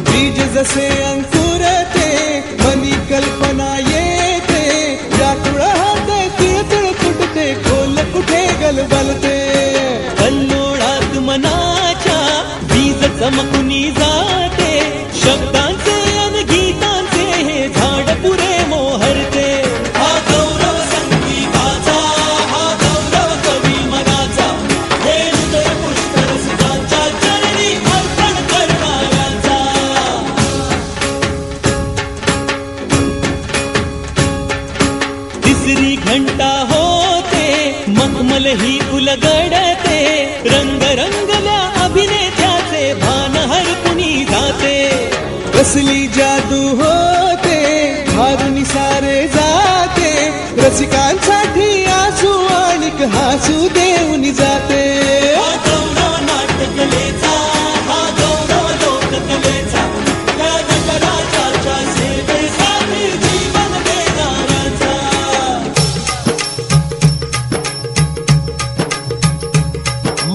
बीज जसे अंकुरते मनी कल्पना येते. या हाते तिळतिळ फुटते खोल कुठे गलबलते. कल्लोळात मनाच्या बीज चमकुनी जाते शब्दांचे घंटा होते मखमल ही उलगडते रंग रंगल्या अभिनेत्याचे भान हरपुनी जाते. कसली जादू होते हारुनी सारे जाते. रसिकांसाठी आसू आणि हासू दे.